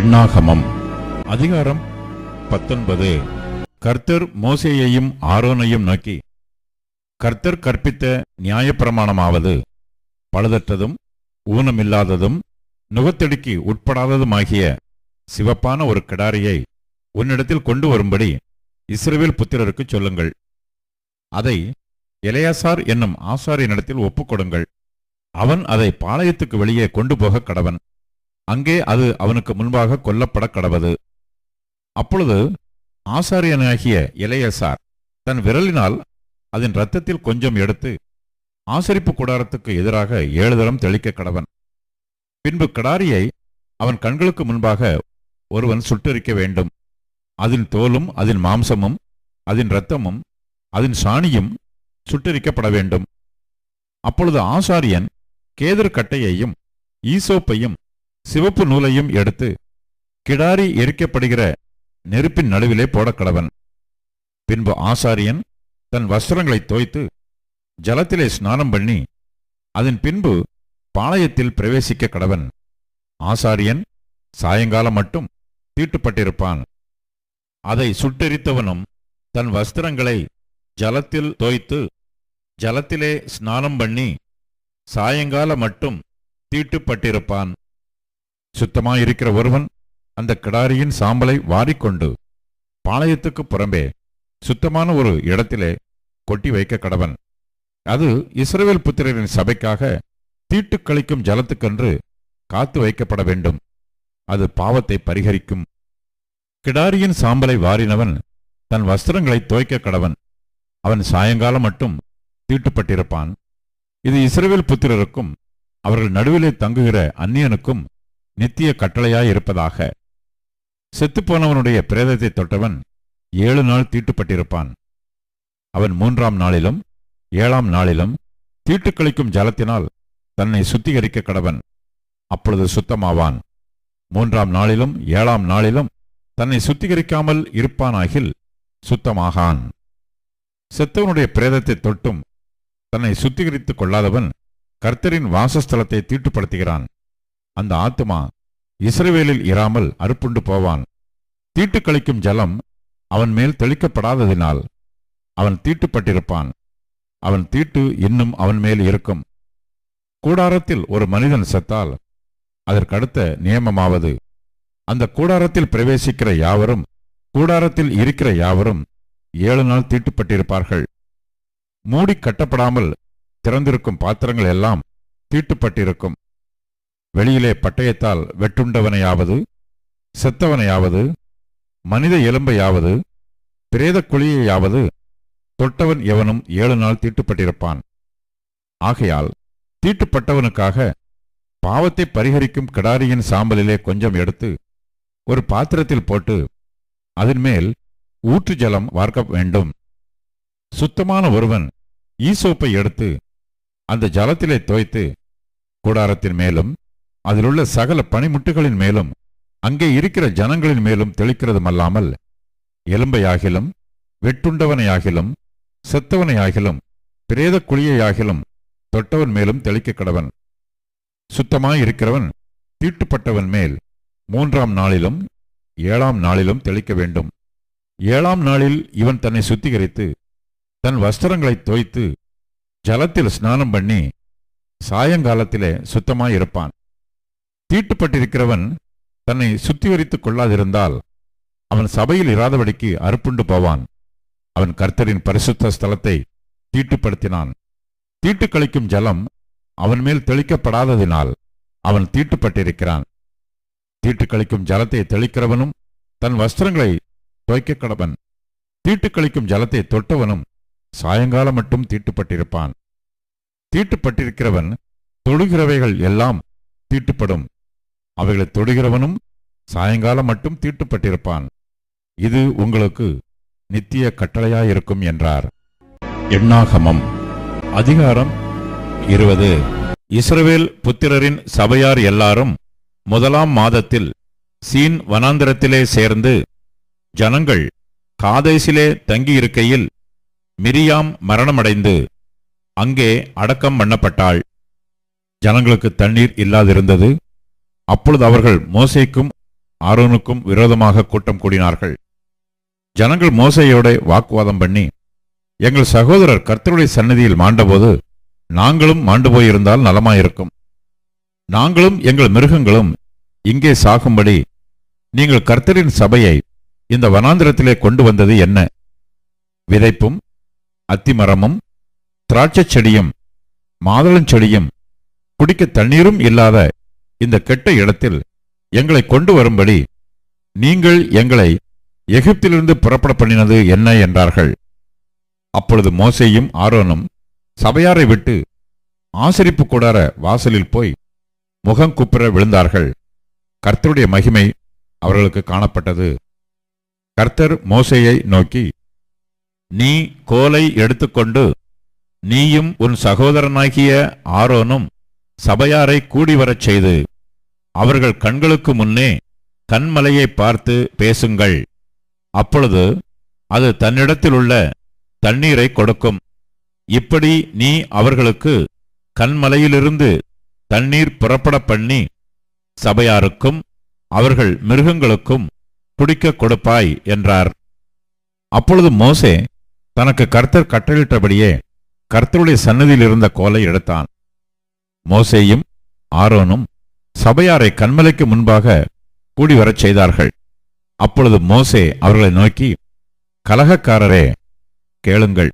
எண்ணாகமம். அதிகாரம் பத்தொன்பது. கர்த்தர் மோசேயையும் ஆரோனையும் நோக்கி கர்த்தர் கற்பித்த நியாயப்பிரமாணமாவது பழுதற்றதும் ஊனமில்லாததும் நுகத்தடிக்கு உட்படாததுமாகிய சிவப்பான ஒரு கிடாரியை உன்னிடத்தில் கொண்டு வரும்படி இஸ்ரேவேல் புத்திரருக்கு சொல்லுங்கள். அதை இளையாசார் என்னும் ஆசாரியனிடத்தில் ஒப்புக்கொடுங்கள். அவன் அதை பாளையத்துக்கு வெளியே கொண்டு போக கடவன். அங்கே அது அவனுக்கு முன்பாக கொல்லப்பட கடவது அப்பொழுது ஆசாரியனாகிய இளையசார் தன் விரலினால் அதன் இரத்தத்தில் கொஞ்சம் எடுத்து ஆசரிப்பு கூடாரத்துக்கு எதிராக ஏழு தரம் தெளிக்க கடவன். பின்பு கடாரியை அவன் கண்களுக்கு முன்பாக ஒருவன் சுட்டெரிக்க வேண்டும். அதன் தோலும் அதன் மாம்சமும் அதன் இரத்தமும் அதன் சாணியும் சுட்டெரிக்கப்பட வேண்டும். அப்பொழுது ஆசாரியன் கேதர் கட்டையையும் ஈசோப்பையும் சிவப்பு நூலையும் எடுத்து கிடாரி எரிக்கப்படுகிற நெருப்பின் நடுவிலே போடக்கடவன். பின்பு ஆசாரியன் தன் வஸ்திரங்களை தோய்த்து ஜலத்திலே ஸ்நானம் பண்ணி அதன் பின்பு பாளையத்தில் பிரவேசிக்க கடவன். ஆசாரியன் சாயங்காலம் மட்டும் தீட்டுப்பட்டிருப்பான். அதை சுட்டெரித்தவனும் தன் வஸ்திரங்களை ஜலத்தில் தோய்த்து ஜலத்திலே ஸ்நானம் பண்ணி சாயங்காலம் மட்டும் தீட்டுப்பட்டிருப்பான். சுத்தமாயிருக்கிற ஒருவன் அந்த கிடாரியின் சாம்பலை வாரிக்கொண்டு பாளையத்துக்கு புறம்பே சுத்தமான ஒரு இடத்திலே கொட்டி வைக்க கடவன். அது இஸ்ரவேல் புத்திரரின் சபைக்காக தீட்டு கழிக்கும் ஜலத்துக்கென்று காத்து வைக்கப்பட வேண்டும். அது பாவத்தை பரிகரிக்கும். கிடாரியின் சாம்பலை வாரினவன் தன் வஸ்திரங்களை துவைக்க கடவன். அவன் சாயங்காலம் மட்டும் தீட்டுப்பட்டிருப்பான். இது இஸ்ரவேல் புத்திரருக்கும் அவர்கள் நடுவிலே தங்குகிற அந்நியனுக்கும் நித்திய கட்டளையாயிருப்பதாக. செத்துப்போனவனுடைய பிரேதத்தை தொட்டவன் ஏழு நாள் தீட்டுப்பட்டிருப்பான். அவன் மூன்றாம் நாளிலும் ஏழாம் நாளிலும் தீட்டு கழிக்கும் ஜலத்தினால் தன்னை சுத்திகரிக்க கடவன். அப்பொழுது சுத்தமாவான். மூன்றாம் நாளிலும் ஏழாம் நாளிலும் தன்னை சுத்திகரிக்காமல் இருப்பானாகில் சுத்தமாகான். செத்தவனுடைய பிரேதத்தை தொட்டும் தன்னை சுத்திகரித்துக் கொள்ளாதவன் கர்த்தரின் வாசஸ்தலத்தை தீட்டுப்படுத்துகிறான். அந்த ஆத்துமா இஸ்ரவேலில் இராமல் அறுப்புண்டு போவான். தீட்டு கழிக்கும் ஜலம் அவன் மேல் தெளிக்கப்படாததினால் அவன் தீட்டுப்பட்டிருப்பான் அவன் தீட்டு இன்னும் அவன் மேல் இருக்கும். கூடாரத்தில் ஒரு மனிதன் செத்தால் அதற்கடுத்த நியமமாவது. அந்த கூடாரத்தில் பிரவேசிக்கிற யாவரும் கூடாரத்தில் இருக்கிற யாவரும் ஏழு நாள் தீட்டுப்பட்டிருப்பார்கள் மூடி கட்டப்படாமல் திறந்திருக்கும் பாத்திரங்கள் எல்லாம் தீட்டுப்பட்டிருக்கும் வெளியிலே பட்டயத்தால் வெட்டுண்டவனையாவது செத்தவனையாவது மனித எலும்பையாவது பிரேத குழியையாவது தொட்டவன் எவனும் ஏழு நாள் தீட்டுப்பட்டிருப்பான். ஆகையால் தீட்டுப்பட்டவனுக்காக பாவத்தை பரிகரிக்கும் கிடாரியின் சாம்பலிலே கொஞ்சம் எடுத்து ஒரு பாத்திரத்தில் போட்டு அதன் மேல் ஊற்று ஜலம் வார்க்க வேண்டும். சுத்தமான ஒருவன் ஈசோப்பை எடுத்து அந்த ஜலத்திலே தோய்த்து கூடாரத்தின் மேலும் அதிலுள்ள சகல பனிமுட்டுகளின் மேலும் அங்கே இருக்கிற ஜனங்களின் மேலும் தெளிக்கிறதுமல்லாமல் எலும்பையாகிலும் வெட்டுண்டவனையாகிலும் செத்தவனையாகிலும் பிரேத குழியையாகிலும் தொட்டவன் மேலும் தெளிக்க கடவன் சுத்தமாயிருக்கிறவன் தீட்டுப்பட்டவன் மேல் மூன்றாம் நாளிலும் ஏழாம் நாளிலும் தெளிக்க வேண்டும். ஏழாம் நாளில் இவன் தன்னை சுத்திகரித்து தன் வஸ்திரங்களை தோய்த்து ஜலத்தில் ஸ்நானம் பண்ணி சாயங்காலத்திலே சுத்தமாயிருப்பான். தீட்டுப்பட்டிருக்கிறவன் தன்னை சுத்திகரித்துக் கொள்ளாதிருந்தால் அவன் சபையில் இராதபடிக்கு அறுப்புண்டு போவான். அவன் கர்த்தரின் பரிசுத்த ஸ்தலத்தை தீட்டுப்படுத்தினான். தீட்டு கழிக்கும் ஜலம் அவன் மேல் தெளிக்கப்படாததினால் அவன் தீட்டுப்பட்டிருக்கிறான். தீட்டு கழிக்கும் ஜலத்தை தெளிக்கிறவனும் தன் வஸ்திரங்களை துவைக்க கடவன். தீட்டு கழிக்கும் ஜலத்தை தொட்டவனும் சாயங்காலம் மட்டும் தீட்டுப்பட்டிருப்பான். தீட்டுப்பட்டிருக்கிறவன் தொழுகிறவைகள் எல்லாம் தீட்டுப்படும். அவைகளை தொடுகிறவனும் சாயங்காலம் மட்டும் தீட்டுப்பட்டிருப்பான். இது உங்களுக்கு நித்திய கட்டளையாயிருக்கும் என்றார். எண்ணாகமம் அதிகாரம் இருபது. இஸ்ரவேல் புத்திரரின் சபையார் எல்லாரும் முதலாம் மாதத்தில் சீன் வனாந்திரத்திலே சேர்ந்து ஜனங்கள் காதேசிலே தங்கியிருக்கையில் மிரியாம் மரணமடைந்து அங்கே அடக்கம் பண்ணப்பட்டாள். ஜனங்களுக்கு தண்ணீர் இல்லாதிருந்தது. அப்பொழுது அவர்கள் மோசைக்கும் ஆரோனுக்கும் விரோதமாக கூட்டம் கூடினார்கள். ஜனங்கள் மோசையோட வாக்குவாதம் பண்ணி எங்கள் சகோதரர் கர்த்தருடைய சன்னதியில் மாண்டபோது நாங்களும் மாண்டு போயிருந்தால் நலமாயிருக்கும். நாங்களும் எங்கள் மிருகங்களும் இங்கே சாகும்படி நீங்கள் கர்த்தரின் சபையை இந்த வனாந்திரத்திலே கொண்டு வந்தது என்ன? விதைப்பும் அத்திமரமும் திராட்சைச் செடியும் மாதுளஞ்செடியும் குடிக்க தண்ணீரும் இல்லாத இந்த கெட்ட இடத்தில் எங்களை கொண்டு வரும்படி நீங்கள் எங்களை எகிப்திலிருந்து புறப்பட பண்ணினது என்ன என்றார்கள். அப்பொழுது மோசையும் ஆரோனும் சபையாரை விட்டு ஆசரிப்பு கூடார வாசலில் போய் முகங்குப்புற விழுந்தார்கள். கர்த்தருடைய மகிமை அவர்களுக்கு காணப்பட்டது. கர்த்தர் மோசையை நோக்கி நீ கோலை எடுத்துக்கொண்டு நீயும் உன் சகோதரனாகிய ஆரோனும் சபையாரை கூடி வரச் செய்து அவர்கள் கண்களுக்கு முன்னே கண்மலையை பார்த்து பேசுங்கள். அப்பொழுது அது தன்னிடத்திலுள்ள தண்ணீரை கொடுக்கும். இப்படி நீ அவர்களுக்கு கண்மலையிலிருந்து தண்ணீர் புறப்பட பண்ணி சபையாருக்கும் அவர்கள் மிருகங்களுக்கும் குடிக்க கொடுப்பாய் என்றார். அப்பொழுது மோசே தனக்கு கர்த்தர் கட்டளிட்டபடியே கர்த்தருடைய சன்னதியில் இருந்த கோலை எடுத்தான். மோசேயும் ஆரோனும் சபையாரை கண்மலைக்கு முன்பாக கூடி வரச் செய்தார்கள். அப்பொழுது மோசே அவர்களை நோக்கி கலகக்காரரே கேளுங்கள்.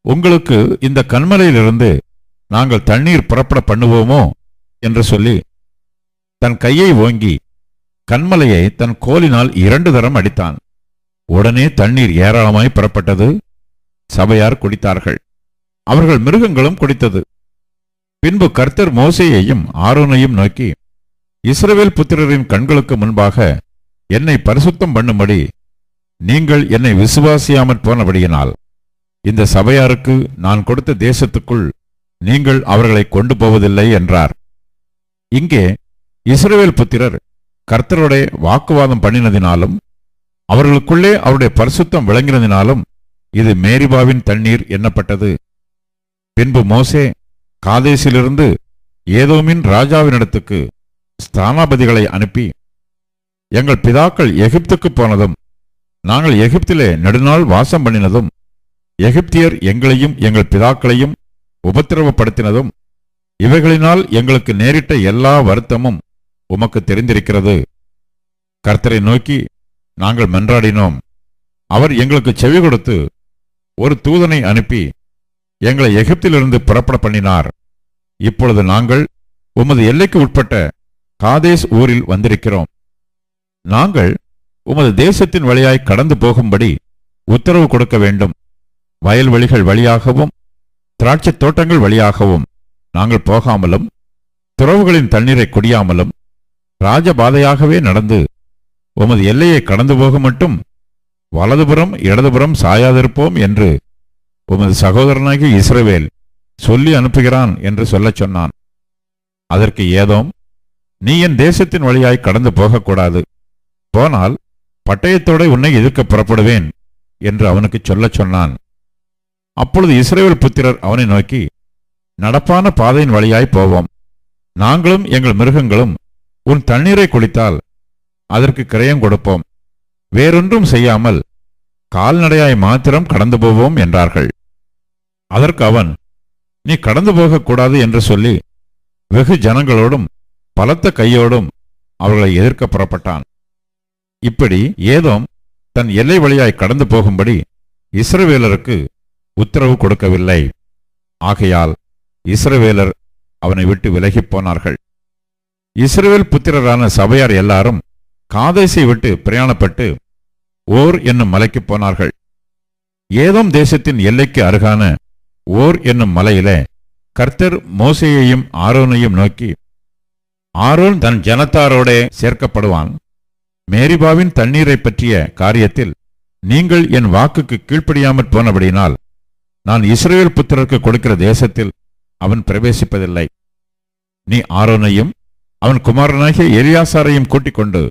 உங்களுக்கு இந்த கண்மலையிலிருந்து நாங்கள் தண்ணீர் புறப்பட பண்ணுவோமோ? என்று சொல்லி தன் கையை ஓங்கி கண்மலையை தன் கோலினால் இரண்டு தரம் அடித்தான். உடனே தண்ணீர் ஏராளமாய் புறப்பட்டது. சபையார் குடித்தார்கள். அவர்கள் மிருகங்களும் குடித்தது. பின்பு கர்த்தர் மோசையையும் ஆரோனையும் நோக்கி இஸ்ரவேல் புத்திரரின் கண்களுக்கு முன்பாக என்னை பரிசுத்தம் பண்ணும்படி நீங்கள் என்னை விசுவாசியாமற் போனபடியினால் இந்த சபையாருக்கு நான் கொடுத்த தேசத்துக்குள் நீங்கள் அவர்களை கொண்டு போவதில்லை என்றார். இங்கே இஸ்ரவேல் புத்திரர் கர்த்தருடைய வாக்குவாதம் பண்ணினதினாலும் அவர்களுக்குள்ளே அவருடைய பரிசுத்தம் விளங்கினதினாலும் இது மேரிபாவின் தண்ணீர் எண்ணப்பட்டது பின்பு மோசே காதேசிலிருந்து ஏதோமின் ராஜாவினிடத்துக்கு ஸ்தானாபதிகளை அனுப்பி எங்கள் பிதாக்கள் எகிப்துக்கு போனதும் நாங்கள் எகிப்திலே நெடுநாள் வாசம் பண்ணினதும் எகிப்தியர் எங்களையும் எங்கள் பிதாக்களையும் உபத்திரவப்படுத்தினதும் இவைகளினால் எங்களுக்கு நேரிட்ட எல்லா வருத்தமும் உமக்கு தெரிந்திருக்கிறது கர்த்தரை நோக்கி நாங்கள் மன்றாடினோம் அவர் எங்களுக்கு செவி கொடுத்து ஒரு தூதனை அனுப்பி எங்களை எகிப்திலிருந்து புறப்பட பண்ணினார் இப்பொழுது நாங்கள் உமது எல்லைக்கு உட்பட்ட காதேஸ் ஊரில் வந்திருக்கிறோம். நாங்கள் உமது தேசத்தின் வழியாய் கடந்து போகும்படி உத்தரவு கொடுக்க வேண்டும். வயல்வெளிகள் வழியாகவும் திராட்சைத் தோட்டங்கள் வழியாகவும் நாங்கள் போகாமலும் துறவுகளின் தண்ணீரை குடியாமலும் ராஜபாதையாகவே நடந்து உமது எல்லையை கடந்து போக மட்டும் வலதுபுறம் இடதுபுறம் சாயாதிருப்போம் என்று உமது சகோதரனாகிய இஸ்ரவேல் சொல்லி அனுப்புகிறான் என்று சொல்லச் சொன்னான். அதற்கு ஏதோம்? நீ என் தேசத்தின் வழியாய் கடந்து போகக்கூடாது. போனால் பட்டயத்தோட உன்னை எதிர்க்க புறப்படுவேன் என்று அவனுக்கு சொல்லச் சொன்னான். அப்பொழுது இஸ்ரேல் புத்திரர் அவனை நோக்கி நடப்பான பாதையின் வழியாய் போவோம். நாங்களும் எங்கள் மிருகங்களும் உன் தண்ணீரை குளித்தால் அதற்கு கிரயம் கொடுப்போம். வேறொன்றும் செய்யாமல் கால்நடையாய் மாத்திரம் கடந்து போவோம் என்றார்கள். அதற்கு அவன் நீ கடந்து போகக்கூடாது என்று சொல்லி வெகு ஜனங்களோடும் பலத்த கையோடும் அவர்களை எதிர்க்க புறப்பட்டான். இப்படி ஏதோம் தன் எல்லை வழியாய் கடந்து போகும்படி இஸ்ரவேலருக்கு உத்தரவு கொடுக்கவில்லை. ஆகையால் இஸ்ரவேலர் அவனை விட்டு விலகிப் போனார்கள். இஸ்ரவேல் புத்திரரான சபையார் எல்லாரும் காதேசை விட்டு பிரயாணப்பட்டு ஓர் என்னும் மலைக்கு போனார்கள். ஏதோம் தேசத்தின் எல்லைக்கு அருகான ஓர் என்னும் மலையிலே கர்த்தர் மோசையையும் ஆரோனையும் நோக்கி ஆரோன் தன் ஜனத்தாரோடே சேர்க்கப்படுவான். மேரிபாவின் தண்ணீரை பற்றிய காரியத்தில் நீங்கள் என் வாக்குக்கு கீழ்ப்படியாமற் போனபடியினால் நான் இஸ்ரேல் புத்திரருக்கு கொடுக்கிற தேசத்தில் அவன் பிரவேசிப்பதில்லை. நீ ஆரோனையும் அவன் குமாரனாகிய எரியாசாரையும் கூட்டிக் கொண்டு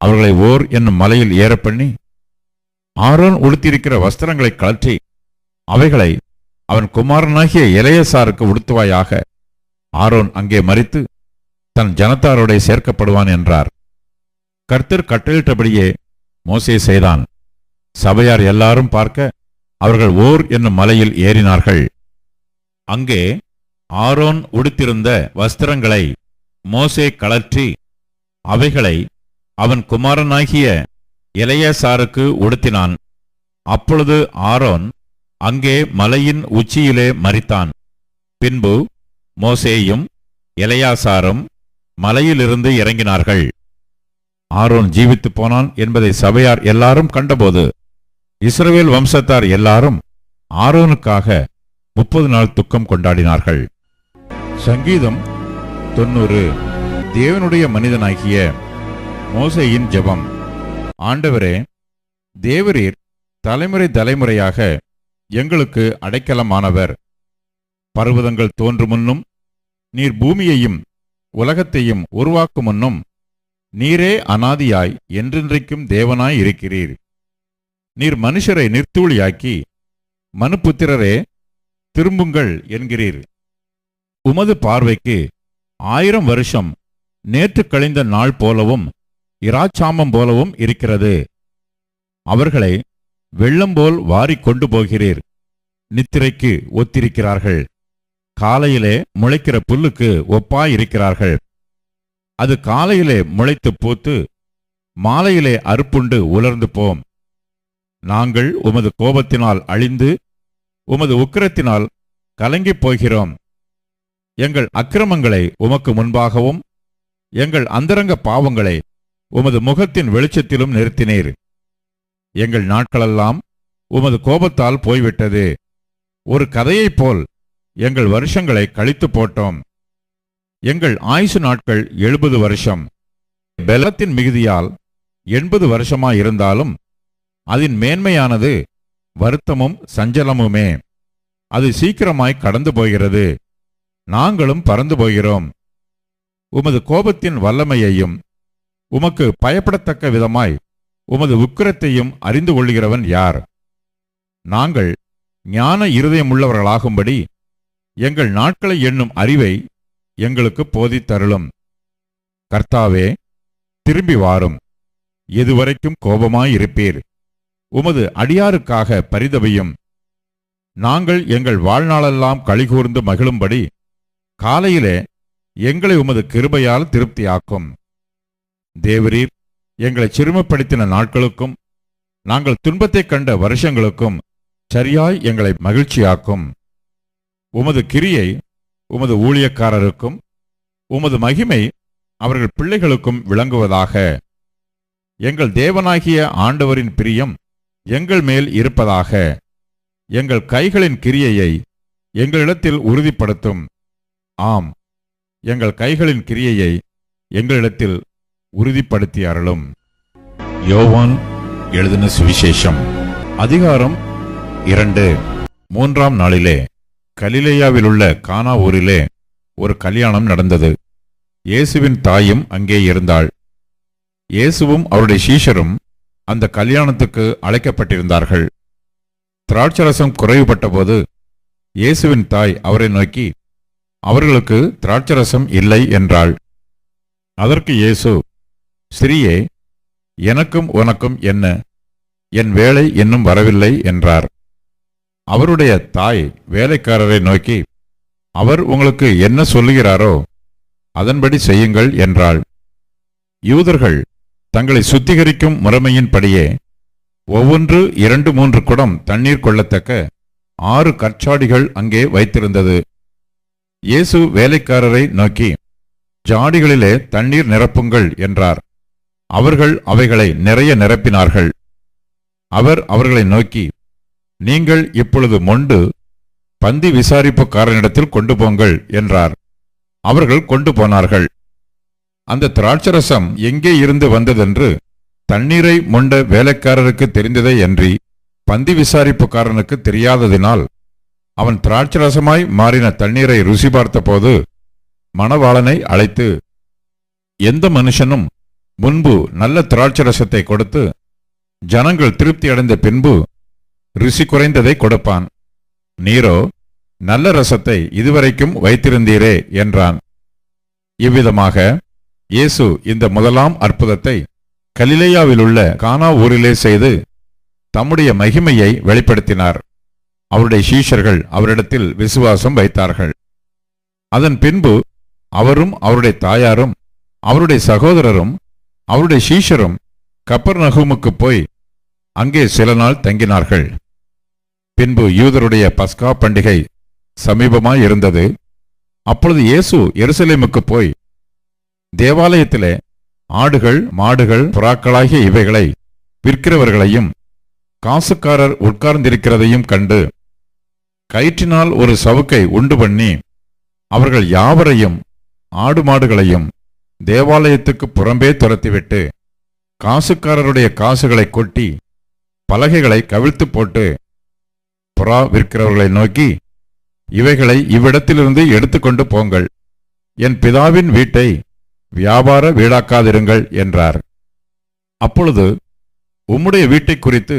அவர்களை ஓர் என்னும் மலையில் ஏறப்பண்ணி ஆரோன் உடுத்தியிருக்கிற வஸ்திரங்களை கழற்றி அவைகளை அவன் குமாரனாகிய இளையசாருக்கு உடுத்துவாயாக. ஆரோன் அங்கே மறித்து தன் ஜனத்தாரோடே சேர்க்கப்படுவான் என்றார். கர்த்தர் கட்டளிட்டபடியே மோசே செய்தான். சபையார் எல்லாரும் பார்க்க அவர்கள் ஓர் என்னும் மலையில் ஏறினார்கள். அங்கே ஆரோன் உடுத்திருந்த வஸ்திரங்களை மோசே கழற்றி அவைகளை அவன் குமாரனாகிய இளையசாருக்கு உடுத்தினான். அப்பொழுது ஆரோன் அங்கே மலையின் உச்சியிலே மறித்தான் பின்பு மோசேயும் இளையாசாரும் மலையிலிருந்து இறங்கினார்கள். ஆரோன் ஜீவித்துப் போனான் என்பதை சபையார் எல்லாரும் கண்டபோது இஸ்ரவேல் வம்சத்தார் எல்லாரும் ஆரோனுக்காக முப்பது நாள் துக்கம் கொண்டாடினார்கள். சங்கீதம் தொண்ணூறு. தேவனுடைய மனிதனாகிய மோசையின் ஜெபம். ஆண்டவரே தேவரீர் தலைமுறை தலைமுறையாக எங்களுக்கு அடைக்கலமானவர். பர்வதங்கள் தோன்றும் முன்னும் நீர் பூமியையும் உலகத்தையும் உருவாக்கும் முன்னும் நீரே அனாதியாய் என்றென்றைக்கும் தேவனாய் இருக்கிறீர். நீர் மனுஷரை நிர்த்தூளியாக்கி மனுப்புத்திரரே திரும்புங்கள் என்கிறீர். உமது பார்வைக்கு ஆயிரம் வருஷம் நேற்று கழிந்த நாள் போலவும் இராச்சாமம் போலவும் இருக்கிறது. அவர்களை வெள்ளம் போல் வாரிக் கொண்டு போகிறீர். நித்திரைக்கு ஒத்திருக்கிறார்கள். காலையிலே முளைக்கிற புல்லுக்கு ஒப்பாயிருக்கிறார்கள். அது காலையிலே முளைத்து பூத்து மாலையிலே அறுப்புண்டு உலர்ந்து போம். நாங்கள் உமது கோபத்தினால் அழிந்து உமது உக்கிரத்தினால் கலங்கிப் போகிறோம். எங்கள் அக்கிரமங்களை உமக்கு முன்பாகவும் எங்கள் அந்தரங்க பாவங்களை உமது முகத்தின் வெளிச்சத்திலும் நிறுத்தினீர். எங்கள் நாட்களெல்லாம் உமது கோபத்தால் போய்விட்டது. ஒரு கதையைப் போல் எங்கள் வருஷங்களை கழித்து போட்டோம். எங்கள் ஆயுசு நாட்கள் எழுபது வருஷம். பெலத்தின் மிகுதியால் எண்பது வருஷமாயிருந்தாலும் அதன் மேன்மையானது வருத்தமும் சஞ்சலமுமே. அது சீக்கிரமாய் கடந்து போகிறது. நாங்களும் பறந்து போகிறோம். உமது கோபத்தின் வல்லமையையும் உமக்கு பயப்படத்தக்க விதமாய் உமது உக்கிரத்தையும் அறிந்து கொள்கிறவன் யார்? நாங்கள் ஞான இருதயமுள்ளவர்களாகும்படி எங்கள் நாட்களை எண்ணும் அறிவை எங்களுக்கு போதித்தருளும். கர்த்தாவே திரும்பி வாரும். எதுவரைக்கும் கோபமாயிருப்பீர். உமது அடியாருக்காக பரிதவையும் நாங்கள் எங்கள் வாழ்நாளெல்லாம் கழிகூர்ந்து மகிழும்படி காலையிலே எங்களை உமது கிருபையால் திருப்தியாக்கும். தேவரீர் எங்களை சிறுமப்படுத்தின நாட்களுக்கும் நாங்கள் துன்பத்தைக் கண்ட வருஷங்களுக்கும் சரியாய் எங்களை மகிழ்ச்சியாக்கும். உமது கிரியை உமது ஊழியக்காரருக்கும் உமது மகிமை அவர்கள் பிள்ளைகளுக்கும் விளங்குவதாக. எங்கள் தேவனாகிய ஆண்டவரின் பிரியம் எங்கள் மேல் இருப்பதாக. எங்கள் கைகளின் கிரியையை எங்களிடத்தில் உறுதிப்படுத்தும். ஆம் எங்கள் கைகளின் கிரியையை எங்களிடத்தில் உறுதிப்படுத்தி அருளும். யோவான் எழுதின சுவிசேஷம் அதிகாரம் இரண்டு மூன்றாம் நாளிலே. கலிலேயாவிலுள்ள கானா ஊரிலே ஒரு கல்யாணம் நடந்தது. இயேசுவின் தாயும் அங்கே இருந்தாள். இயேசுவும் அவருடைய சீஷரும் அந்த கல்யாணத்துக்கு அழைக்கப்பட்டிருந்தார்கள். திராட்சரசம் குறைவுபட்டபோது இயேசுவின் தாய் அவரை நோக்கி அவர்களுக்கு திராட்சரசம் இல்லை என்றாள். அதற்கு இயேசு ஸ்ரீயே எனக்கும் உனக்கும் என்ன? என் வேலை இன்னும் வரவில்லை என்றார். அவருடைய தாய் வேலைக்காரரை நோக்கி அவர் உங்களுக்கு என்ன சொல்லுகிறாரோ அதன்படி செய்யுங்கள் என்றாள். யூதர்கள் தங்களை சுத்திகரிக்கும் முறைமையின்படியே ஒவ்வொன்று இரண்டு மூன்று குடம் தண்ணீர் கொள்ளத்தக்க ஆறு கற்சாடிகள் அங்கே வைத்திருந்தது. இயேசு வேலைக்காரரை நோக்கி ஜாடிகளிலே தண்ணீர் நிரப்புங்கள் என்றார். அவர்கள் அவைகளை நிறைய நிரப்பினார்கள். அவர் அவர்களை நோக்கி நீங்கள் இப்பொழுது மொண்டு பந்தி விசாரிப்புக்காரனிடத்தில் கொண்டு போங்கள் என்றார். அவர்கள் கொண்டு போனார்கள். அந்த திராட்சரசம் எங்கே இருந்து வந்ததென்று தண்ணீரை மொண்ட வேலைக்காரருக்கு தெரிந்ததே அன்றி பந்தி விசாரிப்புக்காரனுக்கு தெரியாததினால் அவன் திராட்சரசமாய் மாறின தண்ணீரை ருசி பார்த்தபோது மணவாளனை அழைத்து எந்த மனுஷனும் முன்பு நல்ல திராட்சரசத்தை கொடுத்து ஜனங்கள் திருப்தி அடைந்த பின்பு ருசி குறைந்ததை கொடுப்பான். நீரோ நல்ல ரசத்தை இதுவரைக்கும் வைத்திருந்தீரே என்றான். இவ்விதமாக இயேசு இந்த முதலாம் அற்புதத்தை கலிலேயாவிலுள்ள கானா ஊரிலே செய்து தம்முடைய மகிமையை வெளிப்படுத்தினார். அவருடைய சீஷர்கள் அவரிடத்தில் விசுவாசம் வைத்தார்கள். அதன் பின்பு அவரும் அவருடைய தாயாரும் அவருடைய சகோதரரும் அவருடைய சீஷரும் கப்பர்நகூமுக்கு போய் அங்கே சில நாள் தங்கினார்கள். பின்பு யூதருடைய பஸ்கா பண்டிகை சமீபமாய் இருந்தது. அப்பொழுது இயேசு எருசலேமுக்கு போய் தேவாலயத்திலே ஆடுகள் மாடுகள் புறாக்களாகிய இவைகளை விற்கிறவர்களையும் காசுக்காரர் உட்கார்ந்திருக்கிறதையும் கண்டு கயிற்றினால் ஒரு சவுக்கை உண்டு பண்ணி அவர்கள் யாவரையும் ஆடு மாடுகளையும் தேவாலயத்துக்கு புறம்பே துரத்திவிட்டு காசுக்காரருடைய காசுகளை கொட்டி பலகைகளை கவிழ்த்து போட்டு புறா விற்கிறவர்களை நோக்கி இவைகளை இவ்விடத்திலிருந்து எடுத்துக்கொண்டு போங்கள். என் பிதாவின் வீட்டை வியாபார வீடாக்காதிருங்கள் என்றார். அப்பொழுது உம்முடைய வீட்டை குறித்து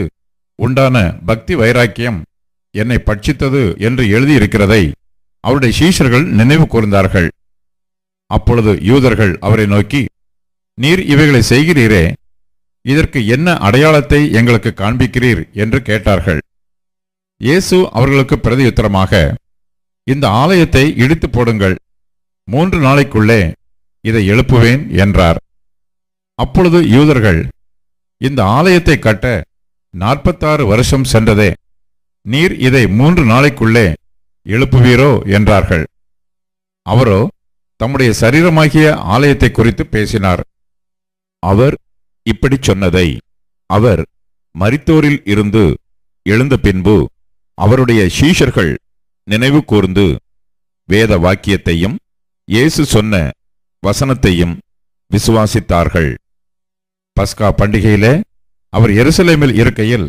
உண்டான பக்தி வைராக்கியம் என்னை பட்சித்தது என்று எழுதியிருக்கிறதை அவருடைய சீஷர்கள் நினைவு கூர்ந்தார்கள். அப்பொழுது யூதர்கள் அவரை நோக்கி நீர் இவைகளை செய்கிறீரே இதற்கு என்ன அடையாளத்தை எங்களுக்கு காண்பிக்கிறீர்? என்று கேட்டார்கள். இயேசு அவர்களுக்கு பிரதியுத்தரமாக இந்த ஆலயத்தை இடித்து போடுங்கள் மூன்று நாளைக்குள்ளே இதை எழுப்புவேன் என்றார். அப்பொழுது யூதர்கள் இந்த ஆலயத்தை கட்ட நாற்பத்தாறு வருஷம் சென்றதே நீர் இதை மூன்று நாளைக்குள்ளே எழுப்புவீரோ என்றார்கள். அவரோ தம்முடைய சரீரமாகிய ஆலயத்தை குறித்து பேசினார். அவர் இப்படிச் சொன்னதை அவர் மரித்தோரில் இருந்து எழுந்த பின்பு அவருடைய சீஷர்கள் நினைவு கூர்ந்து வேத வாக்கியத்தையும் இயேசு சொன்ன வசனத்தையும் விசுவாசித்தார்கள். பஸ்கா பண்டிகையிலே அவர் எருசலேமில் இருக்கையில்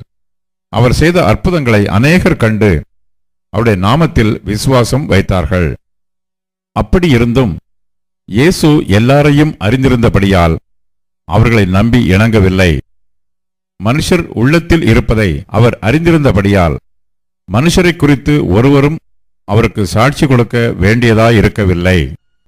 அவர் செய்த அற்புதங்களை அநேகர் கண்டு அவருடைய நாமத்தில் விசுவாசம் வைத்தார்கள். அப்படி இருந்தும் இயேசு எல்லாரையும் அறிந்திருந்தபடியால் அவர்களை நம்பி இணங்கவில்லை. மனுஷர் உள்ளத்தில் இருப்பதை அவர் அறிந்திருந்தபடியால் மனுஷரை குறித்து ஒருவரும் அவருக்கு சாட்சி கொடுக்க வேண்டியதாய் இருக்கவில்லை